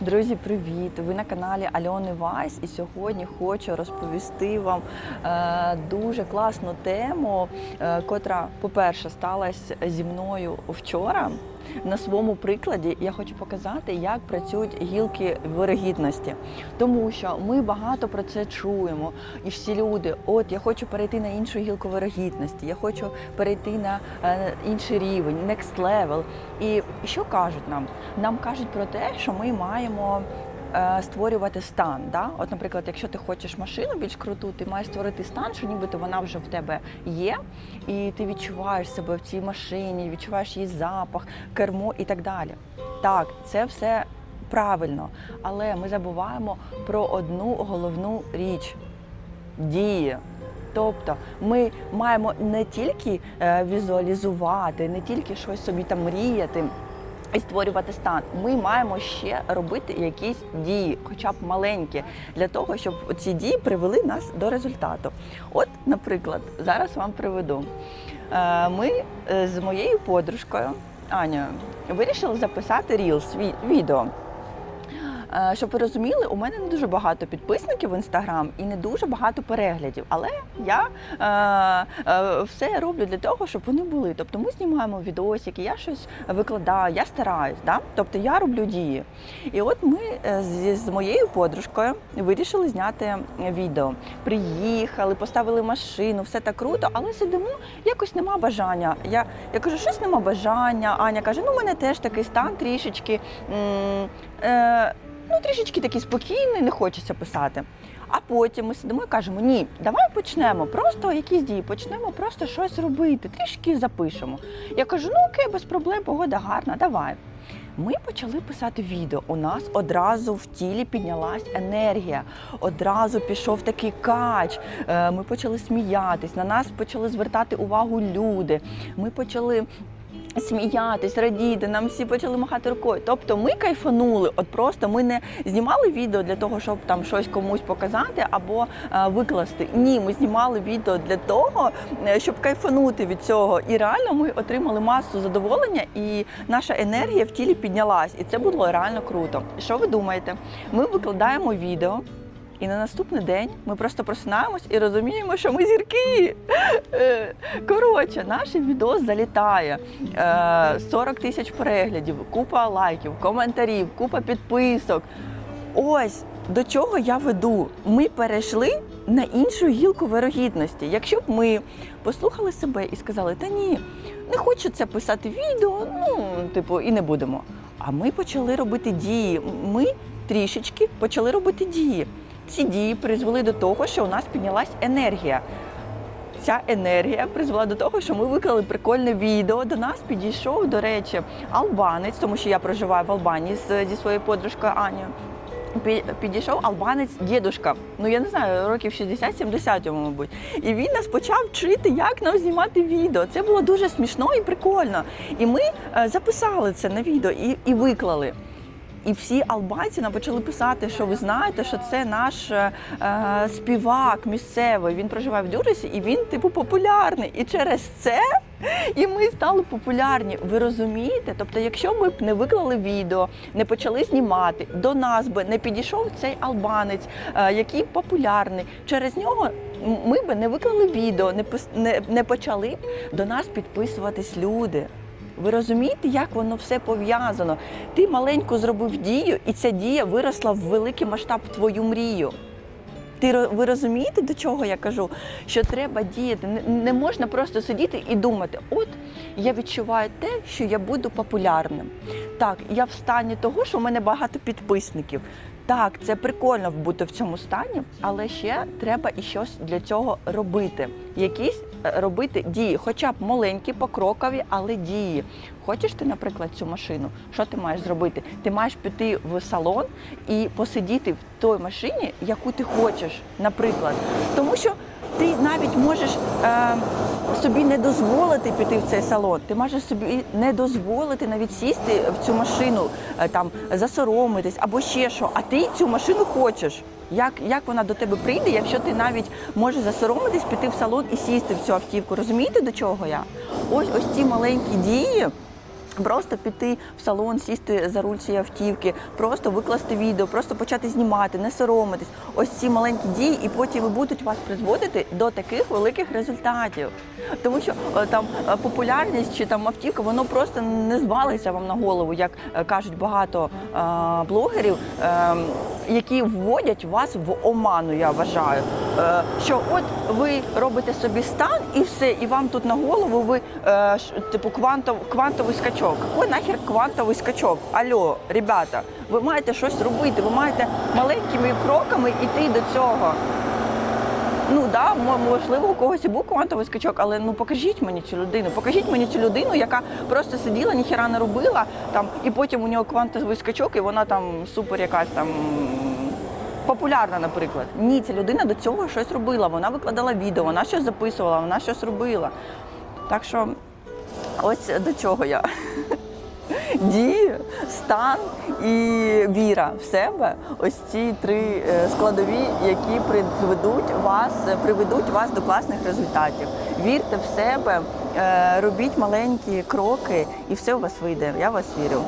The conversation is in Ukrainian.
Друзі, привіт! Ви на каналі Альони Вайс, і сьогодні хочу розповісти вам е, дуже класну тему, е, котра, по-перше, сталася зі мною вчора. На своєму прикладі я хочу показати, як працюють гілки вирогідності, тому що ми багато про це чуємо, і всі люди, от я хочу перейти на іншу гілку вирогідності, я хочу перейти на е, інший рівень, next level. І що кажуть нам? Нам кажуть про те, що ми маємо. Е, Створювати стан, да? От, наприклад, якщо ти хочеш машину більш круту, ти маєш створити стан, що нібито вона вже в тебе є, і ти відчуваєш себе в цій машині, відчуваєш її запах, кермо і так далі. Так, це все правильно, але ми забуваємо про одну головну річ дії. Тобто ми маємо не тільки е, візуалізувати, не тільки щось собі там мріяти. І створювати стан. Ми маємо ще робити якісь дії, хоча б маленькі, для того, щоб ці дії привели нас до результату. От, наприклад, зараз вам приведу. Е, Ми е, з моєю подружкою Анею вирішили записати Reels, відео. Е, Щоб ви розуміли, у мене не дуже багато підписників в інстаграм і не дуже багато переглядів. Але я е, е, все роблю для того, щоб вони були. Тобто ми знімаємо відосики, я щось викладаю, я стараюсь. Да? Тобто я роблю дії. І от ми е, з, з моєю подружкою вирішили зняти відео. Приїхали, поставили машину, все так круто, але сидимо, якось нема бажання. Я, я кажу, щось нема бажання. Аня каже, ну у мене теж такий стан трішечки. м, Е, трішечки такий спокійний, не хочеться писати. А потім ми сидимо і кажемо: ні, давай почнемо. Просто якісь дії, почнемо просто щось робити, трішки запишемо. Я кажу, ну окей, без проблем, погода гарна, давай. Ми почали писати відео. У нас одразу в тілі піднялась енергія, одразу пішов такий кач. Е, Ми почали сміятись, на нас почали звертати увагу люди. Ми почали сміятись, радіти, нам всі почали махати рукою. Тобто ми кайфанули. От просто ми не знімали відео для того, щоб там щось комусь показати або е, викласти. Ні, ми знімали відео для того, е, щоб кайфанути від цього. І реально ми отримали масу задоволення, і наша енергія в тілі піднялась. І це було реально круто. Що ви думаєте? Ми викладаємо відео. І на наступний день ми просто просинаємось і розуміємо, що ми зірки. Е, Коротше, наш відео залітає. Е, 40 тисяч переглядів, купа лайків, коментарів, купа підписок. Ось до чого я веду. Ми перейшли на іншу гілку вирогідності. Якщо б ми послухали себе і сказали, та ні, не хочеться писати відео, ну, типу, і не будемо. А ми почали робити дії. Ми трішечки почали робити дії. Ці дії призвели до того, що у нас піднялась енергія. Ця енергія призвела до того, що ми виклали прикольне відео. До нас підійшов, до речі, албанець, тому що я проживаю в Албанії зі своєю подружкою Анією. Підійшов албанець дідушка. Ну я не знаю, років 60-70 йому, мабуть. І він нас почав вчити, як нам знімати відео. Це було дуже смішно і прикольно. І ми е, записали це на відео і, і виклали. І всі албанці нам почали писати, що ви знаєте, що це наш е, е, співак місцевий. Він проживає в Дюресі і він, типу, популярний. І через це і ми стали популярні. Ви розумієте? Тобто, якщо ми б не виклали відео, не почали знімати, до нас би не підійшов цей албанець, е, який популярний. Через нього ми би не виклали відео, не, не, не почали б до нас підписуватись люди. Ви розумієте, як воно все пов'язано? Ти маленьку зробив дію, і ця дія виросла в великий масштаб в твою мрію. Ти ви розумієте, до чого я кажу? Що треба діяти. Не, можна просто сидіти і думати: от я відчуваю те, що я буду популярним. Так, я в стані того, що в мене багато підписників. Так, це прикольно бути в цьому стані, але ще треба і щось для цього робити. Якісь робити дії, хоча б маленькі, покрокові, але дії. Хочеш ти, наприклад, цю машину? Що ти маєш зробити? Ти маєш піти в салон і посидіти в той машині, яку ти хочеш, наприклад. Тому що ти навіть можеш е, собі не дозволити піти в цей салон. Ти можеш собі не дозволити навіть сісти в цю машину, е, там засоромитись або ще що. А ти цю машину хочеш. Як, як вона до тебе прийде, якщо ти навіть можеш засоромитись, піти в салон і сісти в цю автівку? Розумієте, до чого я? Ось ось ці маленькі дії Просто піти в салон, сісти за руль цієї автівки, просто викласти відео, просто почати знімати, не соромитись. Ось ці маленькі дії, і потім будуть вас призводити до таких великих результатів. Тому що е, там е, популярність чи там автівка, воно просто не звалиться вам на голову, як е, кажуть багато е, блогерів, е, які вводять вас в оману. Я вважаю, Е, що от ви робите собі стан і все, і вам тут на голову ви е, типу квантов, квантовий скачок. Какой нахер квантовий скачок? Алло, ребята, ви маєте щось робити, ви маєте маленькими кроками йти до цього. Ну да, можливо, у когось і був квантовий скачок, але ну покажіть мені цю людину. Покажіть мені цю людину, яка просто сиділа, ніхіра не робила там, і потім у нього квантовий скачок, і вона там супер якась там. Популярна, наприклад. Ні, ця людина до цього щось робила. Вона викладала відео, вона щось записувала, вона щось робила. Так що ось до чого я. Дії, стан і віра в себе ось ці три е, складові, які призведуть вас, приведуть вас до класних результатів. Вірте в себе, е, робіть маленькі кроки, і все у вас вийде. Я вас вірю.